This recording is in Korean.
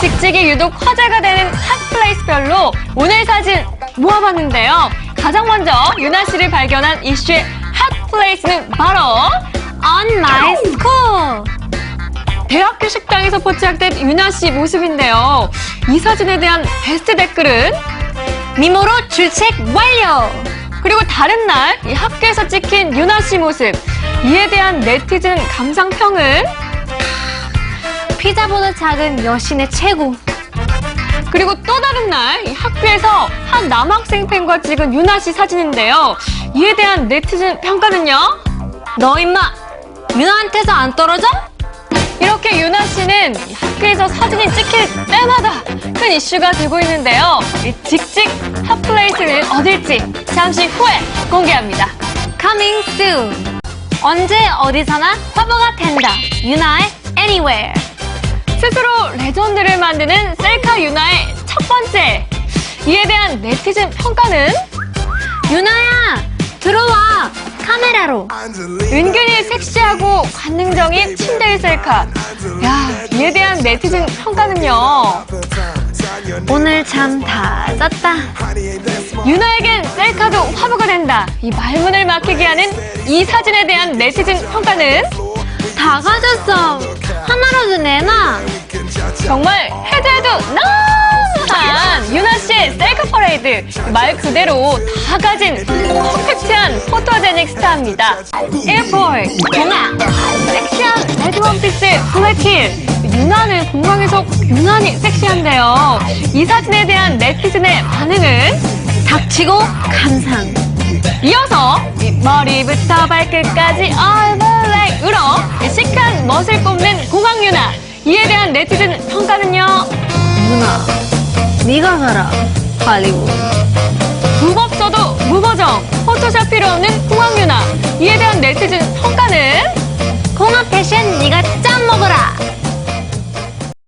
직직이 유독 화제가 되는 핫플레이스별로 오늘 사진 모아봤는데요. 가장 먼저 유나 씨를 발견한 이슈의 핫플레이스는 바로 On My School. 대학교 식당에서 포착된 유나 씨 모습인데요. 이 사진에 대한 베스트 댓글은 미모로 출첵 완료! 그리고 다른 날 이 학교에서 찍힌 유나 씨 모습. 이에 대한 네티즌 감상평은 피자보다 작은 여신의 최고. 그리고 또 다른 날이 학교에서 한 남학생 팬과 찍은 유나 씨 사진인데요. 이에 대한 네티즌 평가는요. 너 임마 유나한테서 안 떨어져? 이렇게 유나 씨는 이 학교에서 사진이 찍힐 때마다 큰 이슈가 되고 있는데요. 이 직직 핫플레이스는 어딜지 잠시 후에 공개합니다. Coming soon. 언제 어디서나 화보가 된다. 유나의 Anywhere. 스스로 레전드를 만드는 셀카 유나의 첫 번째. 이에 대한 네티즌 평가는 유나야 들어와 카메라로. 은근히 섹시하고 관능적인 침대 셀카. 야, 이에 대한 네티즌 평가는요. 오늘 잠다 잤다. 유나에겐 셀카도 화보가 된다. 이 말문을 막히게 하는 이 사진에 대한 네티즌 평가는 다 가졌어. 하나라도 내놔. 정말 해도 해도 너무한 유나 씨의 셀카 퍼레이드. 말 그대로 다 가진 퍼펙트한 포토제닉 스타입니다. 에어포트, 동아, 섹시한 레드 원피스, 블랙힐. 유나는 공항에서 유난히 섹시한데요. 이 사진에 대한 네티즌의 반응은 닥치고 감상. 이어서 이 머리부터 발끝까지 all black으로 이 시크한 멋을 유나. 이에 대한 네티즌 평가는요. 유나, 네가 가라. 할리우드. 무법서도